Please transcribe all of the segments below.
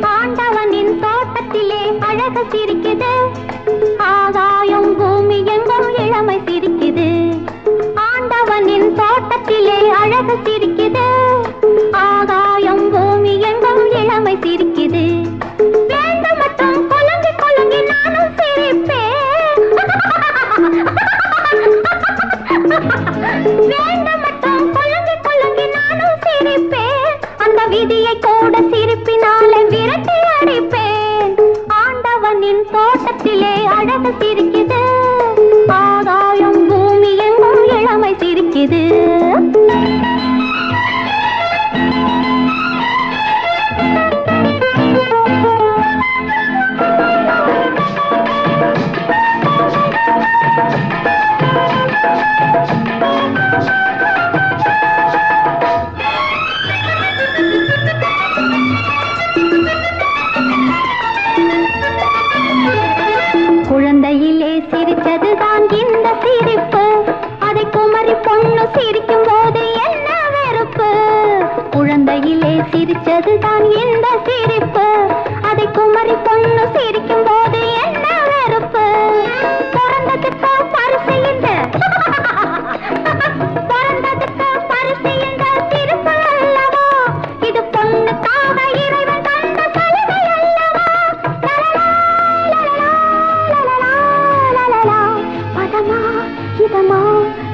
ஆண்டவனின் தோட்டத்திலே அழகு சிரிக்குது. ஆகாயம் பூமி எங்கும் இளமை சிரிக்குது. ஆண்டவனின் தோட்டத்திலே அழகு சிரிக்குது. కన్ను సిరి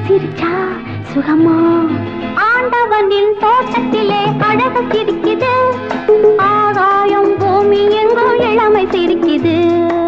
சிரிச்சா சுகமா? ஆண்டவனின் தோட்டத்திலே அழகு சிரிக்குது. ஆகாயம் பூமி எங்கோ இளமை சிரிக்குது.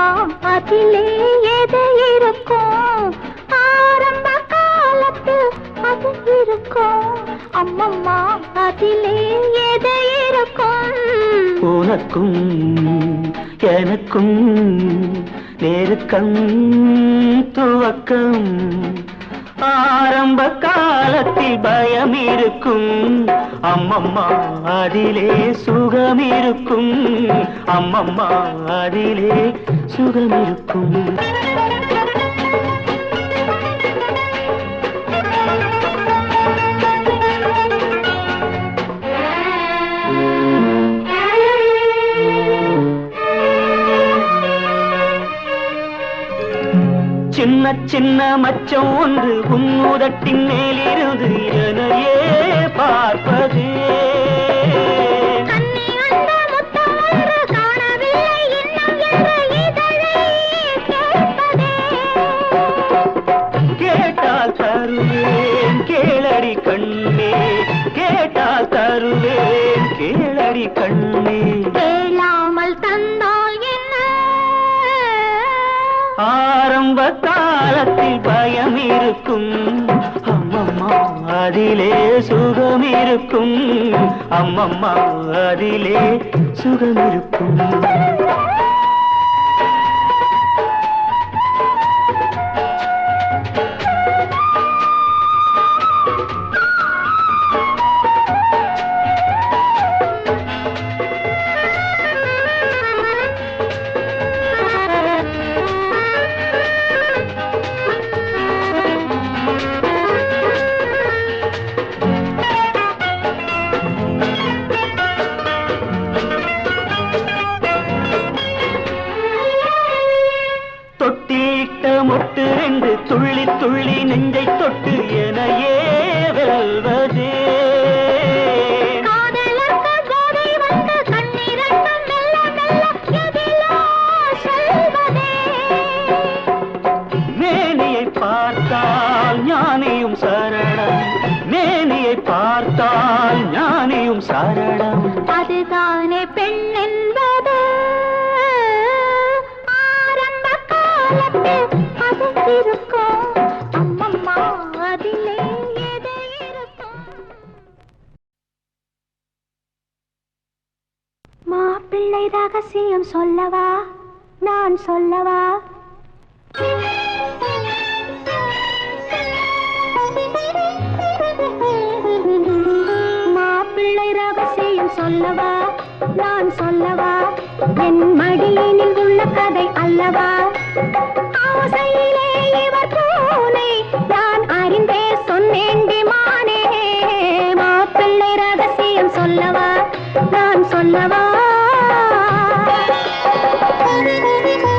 நாம் அதிலே எது இருக்கும்? ஆரம்ப காலத்தில் அது இருக்கும். அம்மம்மா அதிலே எது இருக்கும்? உனக்கும் எனக்கும் நெருக்கம் துவக்கம். ஆரம்ப காலத்தில் பயம் இருக்கும் அம்மம்மா அதிலே சுகமிருக்கும். அம்மம்மா அதிலே சுகமிருக்கும். சின்ன சின்ன மச்சம் ஒன்று உன்முதட்டின் மேலிருந்து எனையே பார்ப்பதே. மாயம் இருக்கும் அம்மம்மா அதிலே சுகம் இருக்கும் அம்மம்மா அதிலே சுகம் இருக்கும் துள்ளி துள்ளி நெஞ்சை தொட்டு எனையே வெல்வதே மேனியை பார்த்தால் ஞானியும் சரணம். மேனியை பார்த்தால் ஞானியும் சரணம். அது இல்லை ரகசியம் சொல்லவா? நான் சொல்லவா? மாப்பிள்ளை ரகசியம் சொல்லவா? நான் சொல்லவா? என் மடியினில் உள்ள கதை அல்லவா? ஆசையிலே இவர் பூனை மாப்பிள்ளை ரகசியம் சொல்லவா? நான் சொல்லவா? Thank you.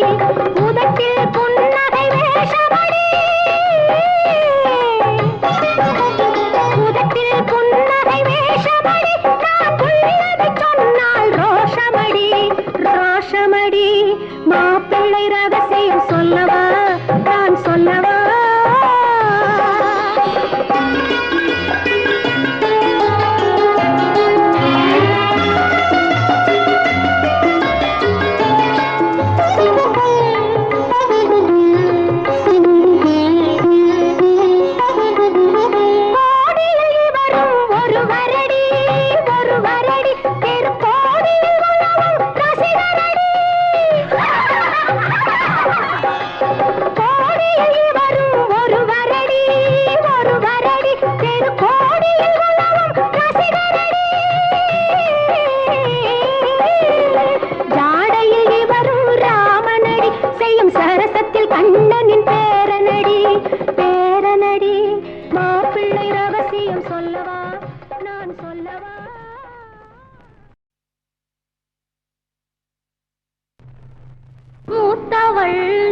ಕೂ அவள்